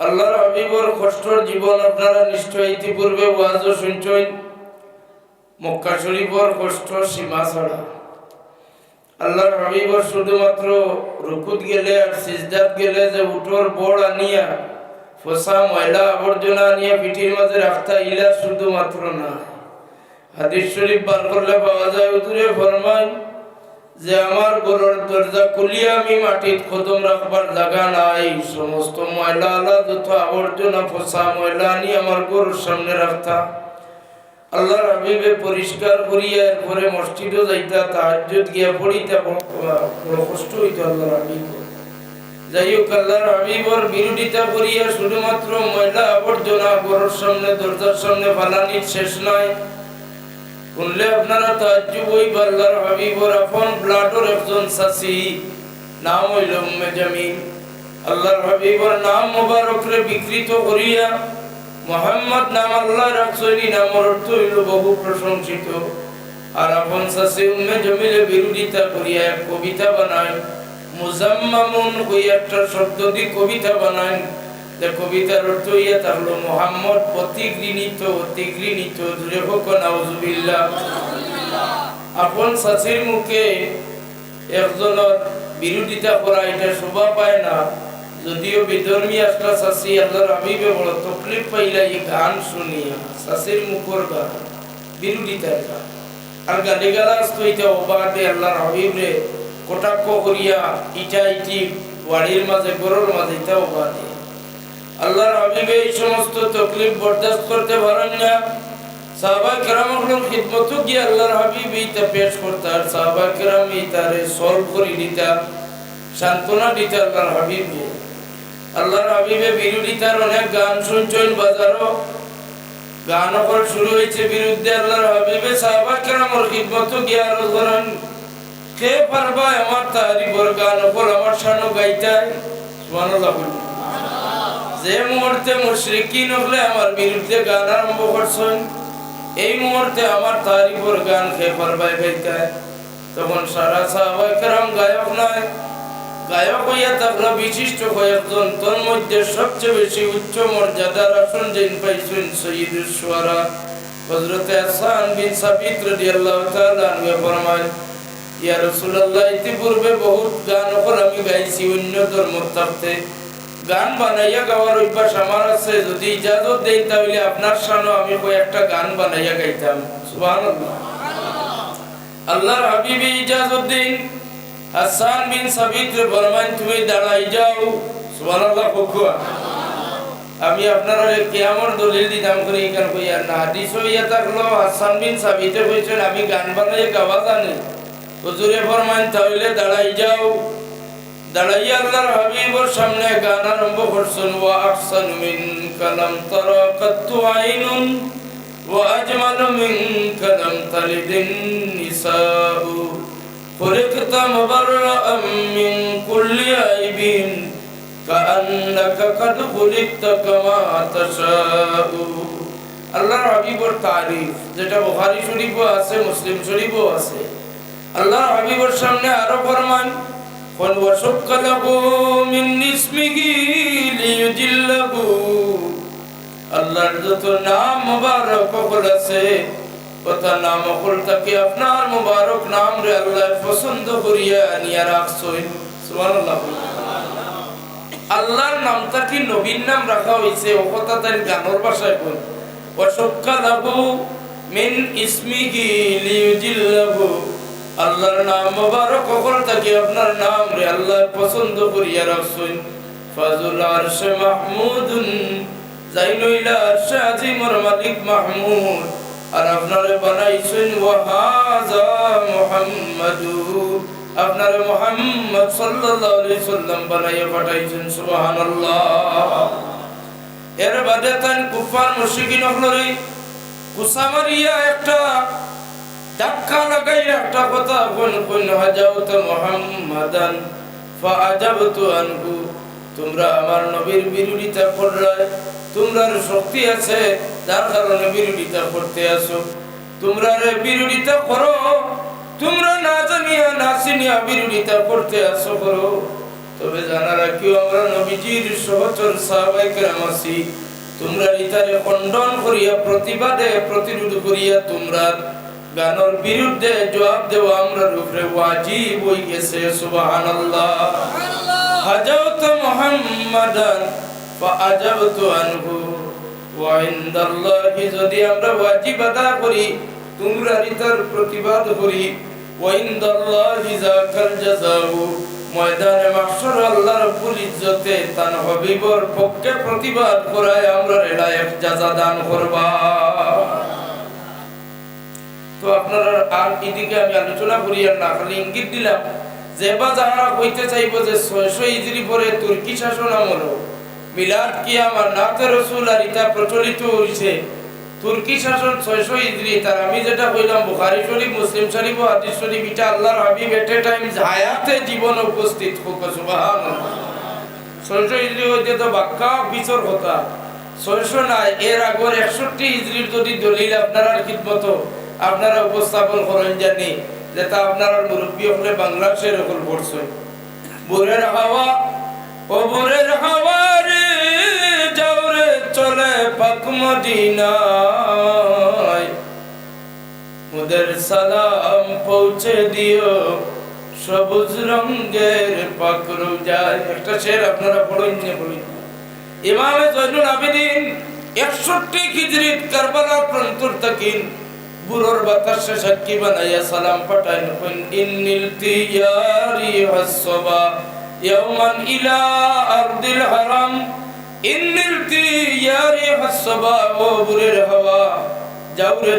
আল্লাহর হাবিবর কষ্টর জীবন আপনারা নিশ্চয় ইতিপূর্বে ওয়াজও শুনছেন। মক্কা শরীফর কষ্ট সীমা ছাড়া। আল্লাহর হাবিবর শুধুমাত্র রুকুত গেলে আর সিজদাত গেলে যে উঠোর বড় আনিয়া, ফসা, ময়লা আবর্জনা আনিয়া পিঠির মাঝে রাখতা ইলা শুধুমাত্র না হাদিস শরীফ বার করলে পাওয়া যায় উদুরে ফরমায় যে আমার গরুর দরজা খুলিয়া আমি, মাটির কদম রাখবার জায়গা নাই। সমস্ত ময়লা, আলা আবর্জনা, ফসা ময়লা আনি আমার গরুর সামনে রাখতা। আল্লাহ হাবিবে পরিষ্কার করিয়া এরপরে মসজিদও যাইতা, তাহাজ্জুদ গিয়া পড়িতা, বড় কষ্ট হইতো আল্লাহ হাবিব যাই হোক আল্লাহর হাবিবর বিরোধিতা করিয়া শুধুমাত্র ময়লা, আবর্জনা, গরুর সামনে, দরজার সামনে ফালানির শেষ নয় শুনলে আপনারা তাজ্জুব হই আল্লাহর হাবিবর আপন ব্লাডর একজন সাসি। নাম হইল উম্মে জামিল। আল্লাহর হাবিবর নাম মোবারক রে বিকৃত করিয়া মোহাম্মদ নাম আল্লাহ রাখছনি নামর অর্থ হইল বহু প্রশংসিত। আর আপন সাসি উম্মে জামিলে বিরোধিতা করিয়া এক কবিতা বানায়, মুজাম্মামুন কই একটা শব্দ দিয়ে কবিতা বানায়। কবিতার অর্থ ইয়া মোহাম্মদ দূরে হোক আপন মুখে একজনের বিরোধিতা করা, এটা শোভা পায় না। যদিও বিধর্মী হাবিবে বড় তকলিফ পাইলা এই গান শুনিয়া শাসির মুখর গান, বিরোধিতার গান। আর গালি গালাস আল্লাহর হাবিবরে কটাক্ষ করিয়া, ইটা ইটি বাড়ির মাঝে গরুর মাঝে, এটা অবাধে। আল্লাহর হাবিবে এই সমস্ত তকলিফ বরদাস্ত করতে পারেন না। সাহাবা কেরাম হলেন খিদমত গিয়ে আল্লাহর হাবিব এইটা পেশ করতে আর সাহাবা কেরাম এই তারে সলভ করে দিতা সান্ত্বনা দিতে আল্লাহর হাবিবকে। আল্লাহর হাবিবে বিরোধিতার অনেক গান শুনছেন বাজারও। গান অকল শুরু হয়েছে বিরুদ্ধে আল্লাহর হাবিবে সাহাবা কেরামর খিদমত গিয়ে আরও ধরেন, কে পারবা আমার তারিফর গান অকল আমার সানো গাইতায় সুবহানাল্লাহ যে মুহূর্তে মুশরিকিন হলে আমার বিরুদ্ধে গান আরম্ভ করছেন, এই মুহূর্তে আমার তারিফর গান খেয়ে পারবাই ফেলতায় তখন সারা সাহাবাই কেরাম গায়ক নয়, গায়ক হইয়া থাকল বিশিষ্ট কয়েকজন, তোর মধ্যে সবচেয়ে বেশি উচ্চ মর্যাদার আসন যেন পাইছেন সুয়ারা আসান বিন সাবিত রাদিয়াল্লাহু তাআলা ফরমায়, ইয়া রাসূলুল্লাহ, ইতিপূর্বে বহুত গান আমি গাইছি অন্য ধর্ম গান বানাইয়া গাওয়ার অভ্যাস আমার আছে। যদি ইজাজত দেই, তাহলে আপনার সামনে আমি একটা গান বানাইয়া গাইতাম। আল্লাহর হাবিবি, ইজাজত দিন। হাসান বিন সাবিত বলমান তুমি দাঁড়াই যাও। সুবহানাল্লাহ খুকুয়া আমি আপনারা কিয়ামর দলিল দিতাম করে এখান কইয়া না, হাদিস হইয়া থাকল, হাসান বিন সাবিতে কইছেন আমি গান বানাইয়া গাওয়া জানি। হুজুরে ফরমান তাহলে দাঁড়াই যাও। দাঁড়াইয়া আল্লাহর হাবিবর সামনে গান আরম্ভ করছেন ওয়া আহসানু মিনকা লাম তারা কাত্তু আইনুন ওয়া আজমালু মিনকা লাম তালিদিন নিসাউ خلقت مبرأ من كل عيب كأنك قد خلقت كما تشاء আল্লাহর হাবিবর তারিফ যেটা বুখারী শরীফও আছে মুসলিম শরীফও আছে আল্লাহর হাবিবর সামনে আরো ফরমান قل وشق له من اسمه ليجله আল্লাহর যত নাম মুবারক আছে কথা নাম অকল তাকে আপনার মুবারক নাম রে আল্লাহ পছন্দ করিয়া নিয়া রাখছই সুবহানাল্লাহ আল্লাহর নামটা কি নবীর নাম রাখা হয়েছে ও কথা তার গানের ভাষায় কোন ওয়াশক্কা লাহু মিন ইসমিহি লিউজিল্লাহু আল্লাহর নাম মুবারক অকল তাকে আপনার নাম রে আল্লাহ পছন্দ করিয়া রাখছই ফাজুল আরশ মাহমুদুন, জাইনুল আরশ আজিমুর মালিক মাহমুদ, আর আপনারে বানাইছেন ওয়াহাজা মুহাম্মাদু। আপনারে মুহাম্মদ সাল্লাল্লাহু আলাইহি সাল্লাম বানাইয়া পাঠাইছেন, সুবহানাল্লাহ। এর বাদে তান কুফার মুশরিকিন হলরে কুসামারিয়া একটা তোমরা আমার নবীর তোমরা শক্তি আছে, যার কারণে করতে আসো তোমরা করো, তোমরা না জানিয়া করতে আসো করো। তবে জানা আমরা নবীজির তোমরা খণ্ডন করিয়া, প্রতিবাদে প্রতিরোধ করিয়া তোমরা গানোর বিরুদ্ধে জবাব দেওয়া আমরা উপরে ওয়াজিব হয়ে গেছে, সুবহানাল্লাহ। হাজাউত মুহাম্মাদান ফাআজাবতু আনহু। ওয়া ইনদাল্লাহি, যদি আমরা ওয়াজিব আদা করি, তোমরা ইতার প্রতিবাদ করি। ওয়া ইনদাল্লাহি যাকাল জাযাউ, ময়দানে মাহশর আল্লাহ রাব্বুল ইজ্জতে তান হাবিবর পক্ষে প্রতিবাদ করায় আমরা রেলায়েক জাযা দান করবা। তো আপনারা আর এদিকে আমি আলোচনা না, খালি ইঙ্গিত দিলাম যে বা কইতে চাইব যে ইজরি পরে তুর্কি শাসন আমল মিলাদ কি আমার নাতে রসুল আর ইটা প্রচলিত তুর্কি শাসন ইজরি, তার আমি যেটা বুখারী শরীফ, মুসলিম শরীফ শরীফ আল্লাহর হাবিব এট এ টাইম হায়াতে জীবন উপস্থিত ছয়শো ইজরি হইতে তো বাক্কা কথা ছয়শো নাই, এর আগর একষট্টি ইজরির যদি দলিল আপনারা খিদমত আপনারা উপস্থাপন করেন জানি যে তা আপনারা মুরব্বী হলে বাংলাদেশের হল পড়ছে। বুরের হাওয়া, ও বুরের হাওয়া রে যাওরে চলে পাক মদিনায়। মুদের সালাম পৌঁছে দিও, সবুজ রঙের পাকরু যায় একটা শের আপনারা পড়ুন নিয়ে বলুন ইমামে জৈনুল আবেদিন একষট্টি খিজরিত কারবালার প্রান্তর তাকিন বুড়োর বাতাসে সাক্ষী বানাইয়া সালাম পাঠাইন কইন ইন্নিল তিয়ারি হাসবা ইয়াওমান ইলা আরদিল হারাম, ইন্নিল তিয়ারি হাসবা ও বুরের হাওয়া যাওরে